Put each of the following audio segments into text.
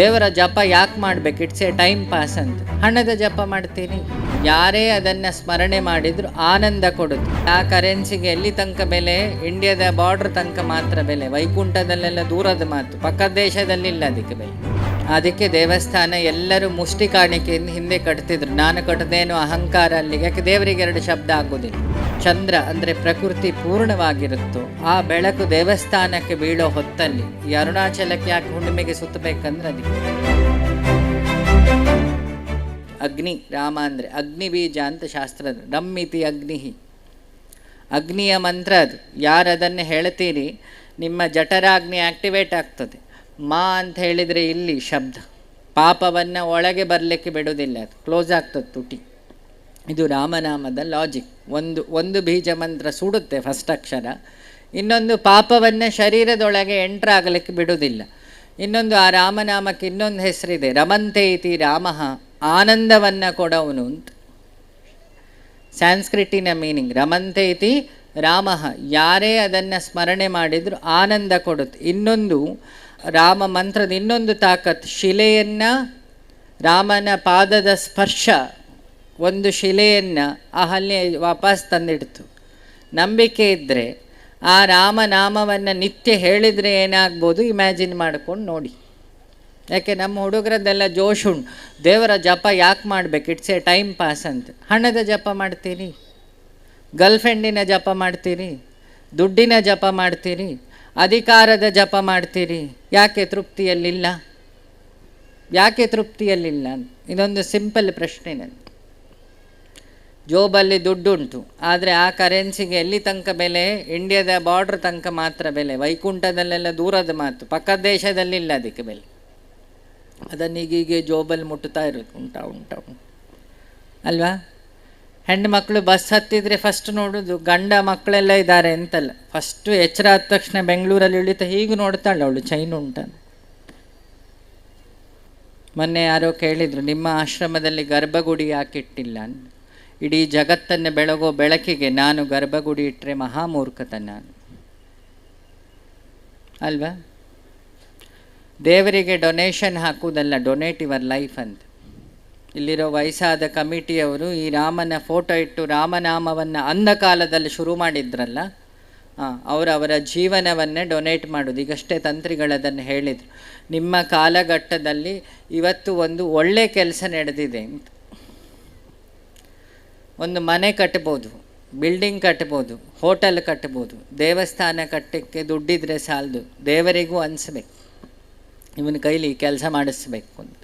ದೇವರ ಜಪ ಯಾಕೆ ಮಾಡ್ಬೇಕು? ಇಟ್ಸ್ ಎ ಟೈಮ್ ಪಾಸ್ ಅಂತ. ಹಣದ ಜಪ ಮಾಡ್ತೀನಿ ಯಾರೇ ಅದನ್ನು ಸ್ಮರಣೆ ಮಾಡಿದ್ರು ಆನಂದ ಕೊಡುತ್ತೆ. ಆ ಕರೆನ್ಸಿಗೆ ಎಲ್ಲಿ ತನಕ ಬೆಲೆ? ಇಂಡಿಯಾದ ಬಾರ್ಡ್ರ್ ತನಕ ಮಾತ್ರ ಬೆಲೆ. ವೈಕುಂಠದಲ್ಲೆಲ್ಲ ದೂರದ ಮಾತು. ಪಕ್ಕ ದೇಶದಲ್ಲಿಲ್ಲ ಅದಕ್ಕೆ ಬೆಲೆ. ಅದಕ್ಕೆ ದೇವಸ್ಥಾನ ಎಲ್ಲರೂ ಮುಷ್ಟಿ ಕಾಣಿಕೆಯಿಂದ ಹಿಂದೆ ಕಟ್ತಿದ್ರು. ನಾನು ಕಟ್ಟದೇನು ಅಹಂಕಾರ ಅಲ್ಲಿಗೆ. ಯಾಕೆ ದೇವರಿಗೆ ಎರಡು ಶಬ್ದ ಆಗೋದಿಲ್ಲ. ಚಂದ್ರ ಅಂದರೆ ಪ್ರಕೃತಿ ಪೂರ್ಣವಾಗಿರುತ್ತೋ. ಆ ಬೆಳಕು ದೇವಸ್ಥಾನಕ್ಕೆ ಬೀಳೋ ಹೊತ್ತಲ್ಲಿ ಈ ಅರುಣಾಚಲಕ್ಕೆ ಯಾಕೆ ಹುಣ್ಣಿಮೆಗೆ ಸುತ್ತಬೇಕಂದ್ರೆ ಅದಕ್ಕೆ ಅಗ್ನಿ, ರಾಮ ಅಂದರೆ ಅಗ್ನಿ ಬೀಜ ಅಂತ ಶಾಸ್ತ್ರ ರಮ್ಮಿತಿ ಅಗ್ನಿಹಿ. ಅಗ್ನಿಯ ಮಂತ್ರ ಅದು. ಯಾರು ಅದನ್ನು ಹೇಳ್ತೀರಿ, ನಿಮ್ಮ ಜಠರಾಗ್ನಿ ಆಕ್ಟಿವೇಟ್ ಆಗ್ತದೆ. ಮಾ ಅಂತ ಹೇಳಿದರೆ ಇಲ್ಲಿ ಶಬ್ದ. ಪಾಪವನ್ನು ಒಳಗೆ ಬರಲಿಕ್ಕೆ ಬಿಡೋದಿಲ್ಲ ಅದು. ಕ್ಲೋಸ್ ಆಗ್ತದೆ ತುಟಿ. ಇದು ರಾಮನಾಮದ ಲಾಜಿಕ್ ಒಂದು ಒಂದು ಬೀಜ ಮಂತ್ರ ಸುಡುತ್ತೆ ಫಸ್ಟ್ ಅಕ್ಷರ. ಇನ್ನೊಂದು ಪಾಪವನ್ನು ಶರೀರದೊಳಗೆ ಎಂಟ್ರಾಗಲಿಕ್ಕೆ ಬಿಡುವುದಿಲ್ಲ. ಇನ್ನೊಂದು ಆ ರಾಮನಾಮಕ್ಕೆ ಇನ್ನೊಂದು ಹೆಸರಿದೆ. ರಮಂತೆ ಇತಿ ರಾಮ, ಆನಂದವನ್ನು ಕೊಡವನು ಅಂತ. ಸ್ಯಾನ್ಸ್ಕ್ರಿಟಿನ ಮೀನಿಂಗ್ ರಮಂತೆ ಇತಿ ರಾಮ, ಯಾರೇ ಅದನ್ನು ಸ್ಮರಣೆ ಮಾಡಿದರೂ ಆನಂದ ಕೊಡುತ್ತೆ. ಇನ್ನೊಂದು ರಾಮ ಮಂತ್ರದ ಇನ್ನೊಂದು ತಾಕತ್, ಶಿಲೆಯನ್ನು ರಾಮನ ಪಾದದ ಸ್ಪರ್ಶ. ಒಂದು ಶಿಲೆಯನ್ನು ಆ ಹಲ್ಲಿ ವಾಪಸ್ ತಂದಿಡ್ತು. ನಂಬಿಕೆ ಇದ್ದರೆ ಆ ರಾಮನಾಮವನ್ನು ನಿತ್ಯ ಹೇಳಿದರೆ ಏನಾಗ್ಬೋದು ಇಮ್ಯಾಜಿನ್ ಮಾಡ್ಕೊಂಡು ನೋಡಿ. ಯಾಕೆ ನಮ್ಮ ಹುಡುಗರದ್ದೆಲ್ಲ ಉಂಟು. ದೇವರ ಜಪ ಯಾಕೆ ಮಾಡ್ಬೇಕು? ಇಟ್ಸ್ ಎ ಟೈಮ್ ಪಾಸ್ ಅಂತ. ಹಣದ ಜಪ ಮಾಡ್ತೀರಿ? ಗರ್ಲ್ಫ್ರೆಂಡಿನ ಜಪ ಮಾಡ್ತೀರಿ? ದುಡ್ಡಿನ ಜಪ ಮಾಡ್ತೀರಿ? ಅಧಿಕಾರದ ಜಪ ಮಾಡ್ತೀರಿ? ಯಾಕೆ ತೃಪ್ತಿಯಲ್ಲಿಲ್ಲ? ಯಾಕೆ ತೃಪ್ತಿಯಲ್ಲಿಲ್ಲ? ಇದೊಂದು ಸಿಂಪಲ್ ಪ್ರಶ್ನೆ ನನ್ನ ಜೋಬಲ್ಲಿ ದುಡ್ಡುಂಟು. ಆದರೆ ಆ ಕರೆನ್ಸಿಗೆ ಎಲ್ಲಿ ತನಕ ಬೆಲೆ? ಇಂಡಿಯಾದ ಬಾರ್ಡ್ರ್ ತನಕ ಮಾತ್ರ ಬೆಲೆ. ವೈಕುಂಠದಲ್ಲೆಲ್ಲ ದೂರದ ಮಾತು. ಪಕ್ಕದ ದೇಶದಲ್ಲಿಲ್ಲ ಅದಕ್ಕೆ ಬೆಲೆ. ಅದನ್ನು ಈಗೀಗೆ ಜೋಬಲ್ಲಿ ಮುಟ್ಟುತ್ತಾ ಉಂಟಾ ಉಂಟಾ, ಉಂಟು. ಅಲ್ವಾ? ಹೆಣ್ಣು ಮಕ್ಕಳು ಬಸ್ ಹತ್ತಿದರೆ ಫಸ್ಟ್ ನೋಡೋದು. ಗಂಡ ಮಕ್ಕಳೆಲ್ಲ ಇದ್ದಾರೆ ಅಂತಲ್ಲ. ಫಸ್ಟು ಎಚ್ಚರ ಆದ ತಕ್ಷಣ ಬೆಂಗಳೂರಲ್ಲಿ ಇಳಿತ ಹೀಗೆ ನೋಡ್ತಾಳೆ ಅವಳು. ಚೈನ್ ಉಂಟ ಮೊನ್ನೆ ಯಾರೋ ಕೇಳಿದರು, ನಿಮ್ಮ ಆಶ್ರಮದಲ್ಲಿ ಗರ್ಭಗುಡಿ ಯಾಕೆ ಇಟ್ಟಿಲ್ಲ ಅಂತ. ಇಡೀ ಜಗತ್ತನ್ನು ಬೆಳಗೋ ಬೆಳಕಿಗೆ ನಾನು ಗರ್ಭಗುಡಿ ಇಟ್ಟರೆ ಮಹಾಮೂರ್ಖತನ. ಅಲ್ವಾ? ದೇವರಿಗೆ ಡೊನೇಷನ್ ಹಾಕುವುದಲ್ಲ ಡೊನೇಟ್ ಯುವರ್ ಲೈಫ್ ಅಂತ. ಇಲ್ಲಿರೋ ವಯಸ್ಸಾದ ಕಮಿಟಿಯವರು ಈ ರಾಮನ ಫೋಟೋ ಇಟ್ಟು ರಾಮನಾಮವನ್ನು ಅಂಧಕಾಲದಲ್ಲಿ ಶುರು ಮಾಡಿದ್ರಲ್ಲ ಅವರು ಅವರ ಜೀವನವನ್ನೇ ಡೊನೇಟ್ ಮಾಡೋದು. ಈಗಷ್ಟೇ ತಂತ್ರಿಗಳದನ್ನು ಹೇಳಿದರು. ನಿಮ್ಮ ಕಾಲಘಟ್ಟದಲ್ಲಿ ಇವತ್ತು ಒಂದು ಒಳ್ಳೆ ಕೆಲಸ ನಡೆದಿದೆ ಅಂತ. ಒಂದು ಮನೆ ಕಟ್ಬೋದು ಬಿಲ್ಡಿಂಗ್ ಕಟ್ಬೋದು ಹೋಟೆಲ್ ಕಟ್ಬೋದು, ದೇವಸ್ಥಾನ ಕಟ್ಟಕ್ಕೆ ದುಡ್ಡಿದ್ರೆ ಸಾಲದು, ದೇವರಿಗೂ ಅನಿಸ್ಬೇಕು. ಇವನ ಕೈಲಿ ಕೆಲಸ ಮಾಡಿಸ್ಬೇಕು ಅಂತ.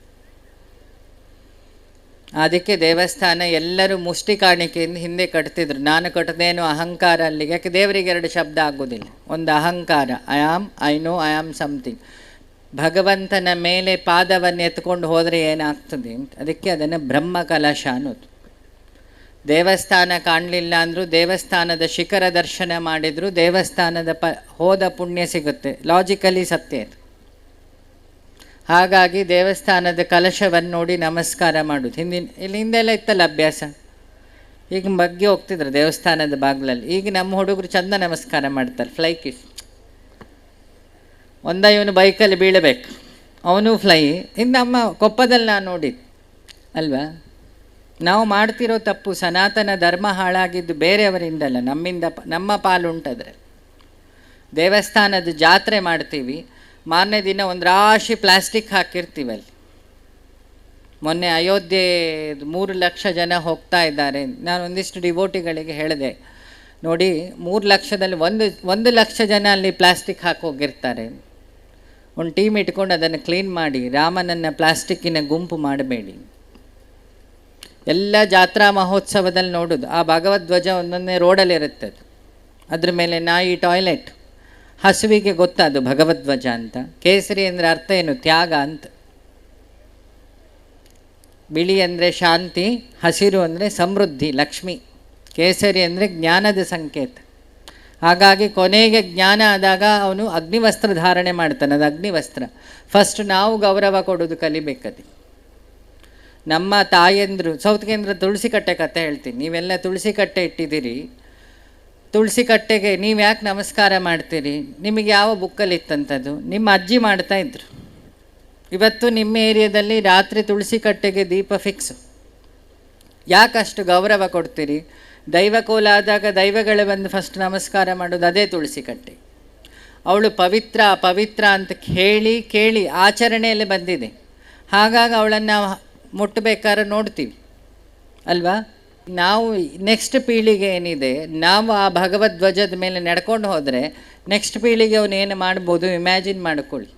ಅದಕ್ಕೆ ದೇವಸ್ಥಾನ ಎಲ್ಲರೂ ಮುಷ್ಟಿ ಕಾಣಿಕೆಯಿಂದ ಹಿಂದೆ ಕಟ್ತಿದ್ರು. ನಾನು ಕಟ್ಟದೇನು ಅಹಂಕಾರ ಅಲ್ಲಿಗೆ, ಯಾಕೆ ದೇವರಿಗೆ ಎರಡು ಶಬ್ದ ಆಗೋದಿಲ್ಲ. ಒಂದು ಅಹಂಕಾರ I am I know I am something ಭಗವಂತನ ಮೇಲೆ ಪಾದವನ್ನು ಎತ್ಕೊಂಡು ಹೋದರೆ ಏನಾಗ್ತದೆ ಅದಕ್ಕೆ ಅದನ್ನು ಬ್ರಹ್ಮ ಕಲಶ ಅನ್ನೋದು. ದೇವಸ್ಥಾನ ಕಾಣಲಿಲ್ಲ ಅಂದರೂ ದೇವಸ್ಥಾನದ ಶಿಖರ ದರ್ಶನ ಮಾಡಿದರೂ ದೇವಸ್ಥಾನದ ಪ, ಹೋದ ಪುಣ್ಯ ಸಿಗುತ್ತೆ. ಲಾಜಿಕಲಿ ಸತ್ಯ ಅದು ಹಾಗಾಗಿ ದೇವಸ್ಥಾನದ ಕಲಶವನ್ನು ನೋಡಿ ನಮಸ್ಕಾರ ಮಾಡೋದು. ಹಿಂದಿನ, ಇಲ್ಲಿ ಹಿಂದೆಲ್ಲ ಇತ್ತಲ್ಲ ಅಭ್ಯಾಸ? ಈಗ ಬಗ್ಗೆ ಹೋಗ್ತಿದ್ರು ದೇವಸ್ಥಾನದ ಬಾಗಿಲಲ್ಲಿ. ಈಗ ನಮ್ಮ ಹುಡುಗರು ಚಂದ ನಮಸ್ಕಾರ ಮಾಡ್ತಾರೆ ಫ್ಲೈ ಕಿಸ್ ಒಂದ ಇವನು ಬೈಕಲ್ಲಿ ಬೀಳಬೇಕು. ಅವನು ಫ್ಲೈ ಇನ್ನು ನಮ್ಮ ಕೊಪ್ಪದಲ್ಲಿ ನಾನು ನೋಡಿದ್ದು. ಅಲ್ವಾ? ನಾವು ಮಾಡ್ತಿರೋ ತಪ್ಪು ಸನಾತನ ಧರ್ಮ ಹಾಳಾಗಿದ್ದು ಬೇರೆಯವರಿಂದಲ್ಲ, ನಮ್ಮಿಂದ ನಮ್ಮ ಪಾಲುಂಟದ್ರೆ. ದೇವಸ್ಥಾನದ ಜಾತ್ರೆ ಮಾಡ್ತೀವಿ, ಮಾರನೇ ದಿನ ಒಂದು ರಾಶಿ ಪ್ಲಾಸ್ಟಿಕ್ ಹಾಕಿರ್ತೀವಿ ಅಲ್ಲಿ ಮೊನ್ನೆ ಅಯೋಧ್ಯೆ ಮೂರು ಲಕ್ಷ ಜನ ಹೋಗ್ತಾ ಇದ್ದಾರೆ. ನಾನು ಒಂದಿಷ್ಟು ಡಿವೋಟಿಗಳಿಗೆ ಹೇಳಿದೆ, ನೋಡಿ, ಮೂರು ಲಕ್ಷದಲ್ಲಿ ಒಂದು ಒಂದು ಲಕ್ಷ ಜನ ಅಲ್ಲಿ ಪ್ಲಾಸ್ಟಿಕ್ ಹಾಕೋಗಿರ್ತಾರೆ ಒಂದು ಟೀಮ್ ಇಟ್ಕೊಂಡು ಅದನ್ನು ಕ್ಲೀನ್ ಮಾಡಿ, ರಾಮನನ್ನು ಪ್ಲಾಸ್ಟಿಕ್ಕಿನ ಗುಂಪು ಮಾಡಬೇಡಿ. ಎಲ್ಲ ಜಾತ್ರಾ ಮಹೋತ್ಸವದಲ್ಲಿ ನೋಡೋದು. ಆ ಭಗವದ್ಧ್ವಜ ಒಂದೊಂದೇ ರೋಡಲ್ಲಿರುತ್ತೆ ಅದು. ಅದ್ರ ಮೇಲೆ ನಾಯಿ ಟಾಯ್ಲೆಟ್. ಹಸುವಿಗೆ ಗೊತ್ತದು ಭಗವದ್ವಜ ಅಂತ. ಕೇಸರಿ ಅಂದರೆ ಅರ್ಥ ಏನು? ತ್ಯಾಗ ಅಂತ. ಬಿಳಿ ಅಂದರೆ ಶಾಂತಿ, ಹಸಿರು ಅಂದರೆ ಸಮೃದ್ಧಿ, ಲಕ್ಷ್ಮಿ. ಕೇಸರಿ ಅಂದರೆ ಜ್ಞಾನದ ಸಂಕೇತ. ಹಾಗಾಗಿ ಕೊನೆಗೆ ಜ್ಞಾನ ಆದಾಗ ಅವನು ಅಗ್ನಿವಸ್ತ್ರ ಧಾರಣೆ ಮಾಡ್ತಾನೆ. ಅದು ಅಗ್ನಿವಸ್ತ್ರ. ಫಸ್ಟ್ ನಾವು ಗೌರವ ಕೊಡೋದು ಕಲಿಬೇಕದು. ನಮ್ಮ ತಾಯಂದರು ಸೌತ್ ಕೇಂದ್ರ ತುಳಸಿ ಕಟ್ಟೆ ಕತೆ ಹೇಳ್ತೀನಿ. ನೀವೆಲ್ಲ ತುಳಸಿ ಕಟ್ಟೆ ಇಟ್ಟಿದ್ದೀರಿ. ತುಳಸಿ ಕಟ್ಟೆಗೆ ನೀವು ಯಾಕೆ ನಮಸ್ಕಾರ ಮಾಡ್ತೀರಿ? ನಿಮಗೆ ಯಾವ ಬುಕ್ಕಲ್ಲಿ ಇತ್ತಂಥದ್ದು ನಿಮ್ಮ ಅಜ್ಜಿ ಮಾಡ್ತಾ ಇದ್ರು. ಇವತ್ತು ನಿಮ್ಮ ಏರಿಯಾದಲ್ಲಿ ರಾತ್ರಿ ತುಳಸಿ ಕಟ್ಟೆಗೆ ದೀಪ ಫಿಕ್ಸು ಯಾಕಷ್ಟು ಗೌರವ ಕೊಡ್ತೀರಿ? ದೈವ ಕೋಲ ಆದಾಗ ದೈವಗಳೇ ಬಂದು ಫಸ್ಟ್ ನಮಸ್ಕಾರ ಮಾಡೋದು ಅದೇ ತುಳಸಿ ಕಟ್ಟೆ. ಅವಳು ಪವಿತ್ರ ಪವಿತ್ರ ಅಂತ ಕೇಳಿ ಕೇಳಿ ಆಚರಣೆಯಲ್ಲಿ ಬಂದಿದೆ. ಹಾಗಾಗಿ ಅವಳನ್ನು ಮುಟ್ಟಬೇಕಾದ್ರೆ ನೋಡ್ತೀವಿ. ಅಲ್ವಾ? ನಾವು ನೆಕ್ಸ್ಟ್ ಪೀಳಿಗೆ ಏನಿದೆ, ನಾವು ಆ ಭಗವದ್ ಧ್ವಜದ ಮೇಲೆ ನಡ್ಕೊಂಡು ಹೋದರೆ ನೆಕ್ಸ್ಟ್ ಪೀಳಿಗೆ ಏನು ಮಾಡ್ಬೋದು ಇಮ್ಯಾಜಿನ್ ಮಾಡಿಕೊಳ್ಳಿ.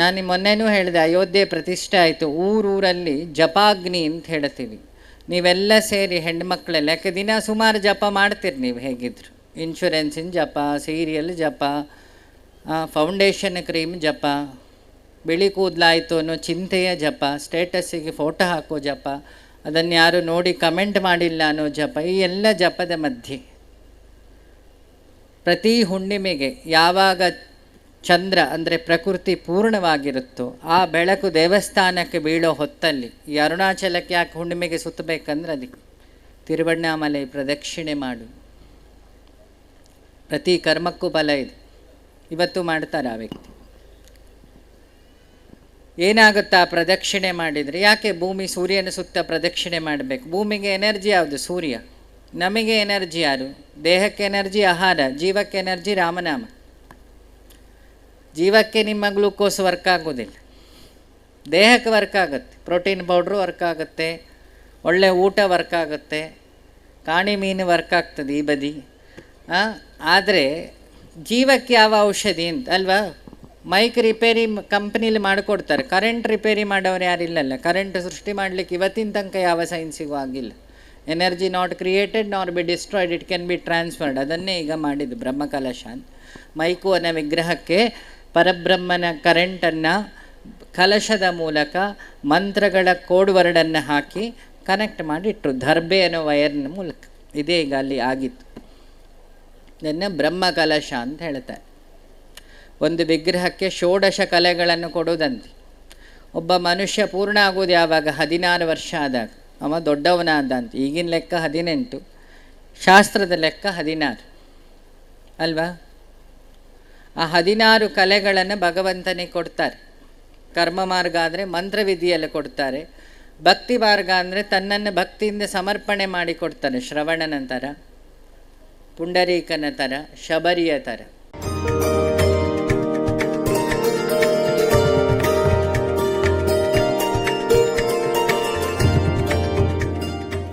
ನಾನು ಮೊನ್ನೆನೂ ಹೇಳಿದೆ, ಅಯೋಧ್ಯೆ ಪ್ರತಿಷ್ಠೆ ಆಯಿತು, ಊರೂರಲ್ಲಿ ಜಪಾಗ್ನಿ ಅಂತ ಹೇಳ್ತೀವಿ. ನೀವೆಲ್ಲ ಸೇರಿ ಹೆಣ್ಮಕ್ಳೆಲ್ಲ, ಯಾಕೆ ದಿನ ಸುಮಾರು ಜಪ ಮಾಡ್ತೀರಿ ನೀವು ಹೇಗಿದ್ರು? ಇನ್ಶೂರೆನ್ಸಿನ ಜಪ ಸೀರಿಯಲ್ ಜಪ ಫೌಂಡೇಶನ್ ಕ್ರೀಮ್ ಜಪ. ಬಿಳಿ ಕೂದಲಾಯಿತು ಅನ್ನೋ ಚಿಂತೆಯ ಜಪ, ಸ್ಟೇಟಸ್ಸಿಗೆ ಫೋಟೋ ಹಾಕೋ ಜಪ, ಅದನ್ನು ಯಾರು ನೋಡಿ ಕಮೆಂಟ್ ಮಾಡಿಲ್ಲ ಅನ್ನೋ ಜಪ, ಈ ಎಲ್ಲ ಜಪದ ಮಧ್ಯೆ. ಪ್ರತಿ ಹುಣ್ಣಿಮೆಗೆ ಯಾವಾಗ ಚಂದ್ರ ಅಂದರೆ ಪ್ರಕೃತಿ ಪೂರ್ಣವಾಗಿರುತ್ತೋ, ಆ ಬೆಳಕು ದೇವಸ್ಥಾನಕ್ಕೆ ಬೀಳೋ ಹೊತ್ತಲ್ಲಿ, ಈ ಅರುಣಾಚಲಕ್ಕೆ ಯಾಕೆ ಹುಣ್ಣಿಮೆಗೆ ಸುತ್ತಬೇಕಂದ್ರೆ ಅದಕ್ಕೆ. ತಿರುವಣ್ಣಾಮಲೆ ಪ್ರದಕ್ಷಿಣೆ ಮಾಡು. ಪ್ರತಿ ಕರ್ಮಕ್ಕೂ ಬಲ ಇದೆ. ಇವತ್ತು ಮಾಡ್ತಾರೆ ಆ ವ್ಯಕ್ತಿ. ಏನಾಗುತ್ತಾ ಪ್ರದಕ್ಷಿಣೆ ಮಾಡಿದರೆ? ಯಾಕೆ ಭೂಮಿ ಸೂರ್ಯನ ಸುತ್ತ ಪ್ರದಕ್ಷಿಣೆ ಮಾಡಬೇಕು? ಭೂಮಿಗೆ ಎನರ್ಜಿ ಯಾವುದು? ಸೂರ್ಯ. ನಮಗೆ ಎನರ್ಜಿ ಯಾರು? ದೇಹಕ್ಕೆ ಎನರ್ಜಿ ಆಹಾರ, ಜೀವಕ್ಕೆ ಎನರ್ಜಿ ರಾಮನಾಮ. ಜೀವಕ್ಕೆ ನಿಮ್ಮ ಗ್ಲೂಕೋಸ್ ವರ್ಕ್ ಆಗೋದಿಲ್ಲ. ದೇಹಕ್ಕೆ ವರ್ಕ್ ಆಗುತ್ತೆ. ಪ್ರೋಟೀನ್ ಪೌಡ್ರು ವರ್ಕ್ ಆಗುತ್ತೆ. ಒಳ್ಳೆ ಊಟ ವರ್ಕ್ ಆಗುತ್ತೆ. ಕಾಣಿ ಮೀನು ವರ್ಕ್ ಆಗ್ತದೆ ಈ ಬದಿ. ಆದರೆ ಜೀವಕ್ಕೆ ಯಾವ ಔಷಧಿ ಅಂತ, ಅಲ್ವಾ? ಮೈಕ್ ರಿಪೇರಿ ಕಂಪ್ನಿಲಿ ಮಾಡಿಕೊಡ್ತಾರೆ. ಕರೆಂಟ್ ರಿಪೇರಿ ಮಾಡೋರು ಯಾರಿಲ್ಲಲ್ಲ ಕರೆಂಟ್ ಸೃಷ್ಟಿ ಮಾಡಲಿಕ್ಕೆ ಇವತ್ತಿನ ತನಕ ಯಾವ ಸೈನ್ಸಿಗೂ ಆಗಿಲ್ಲ. Energy not created not be destroyed it can be transferred ಅದನ್ನೇ ಈಗ ಮಾಡಿದ್ದು ಬ್ರಹ್ಮಕಲಶ ಅಂತ ಮೈಕು ಅನ್ನೋ ವಿಗ್ರಹಕ್ಕೆ ಪರಬ್ರಹ್ಮನ ಕರೆಂಟನ್ನು ಕಲಶದ ಮೂಲಕ ಮಂತ್ರಗಳ ಕೋಡ್ ವರ್ಡನ್ನು ಹಾಕಿ ಕನೆಕ್ಟ್ ಮಾಡಿಟ್ಟರು ದರ್ಬೆ ಅನ್ನೋ ವಯರ್ನ ಮೂಲಕ. ಇದೇ ಈಗ ಅಲ್ಲಿ ಆಗಿತ್ತು. ಇದನ್ನು ಬ್ರಹ್ಮಕಲಶ ಅಂತ ಹೇಳ್ತಾರೆ. ಒಂದು ವಿಗ್ರಹಕ್ಕೆ ಷೋಡಶ ಕಲೆಗಳನ್ನು ಕೊಡುವುದಂತೆ. ಒಬ್ಬ ಮನುಷ್ಯ ಪೂರ್ಣ ಆಗೋದು ಯಾವಾಗ? ಹದಿನಾರು ವರ್ಷ ಆದಾಗ. ಅವ ದೊಡ್ಡವನಾದಂತೆ ಈಗಿನ ಲೆಕ್ಕ ಹದಿನೆಂಟು. ಶಾಸ್ತ್ರದ ಲೆಕ್ಕ ಹದಿನಾರು. ಅಲ್ವಾ? ಆ ಹದಿನಾರು ಕಲೆಗಳನ್ನು ಭಗವಂತನಿಗೆ ಕೊಡ್ತಾರೆ. ಕರ್ಮ ಮಾರ್ಗ ಆದರೆ ಮಂತ್ರವಿಧಿಯಲ್ಲಿ ಕೊಡ್ತಾರೆ. ಭಕ್ತಿ ಮಾರ್ಗ ಅಂದರೆ ತನ್ನನ್ನು ಭಕ್ತಿಯಿಂದ ಸಮರ್ಪಣೆ ಮಾಡಿ ಕೊಡ್ತಾನೆ ಶ್ರವಣನ ಥರ ಪುಂಡರೀಕನ ಥರ ಶಬರಿಯ ಥರ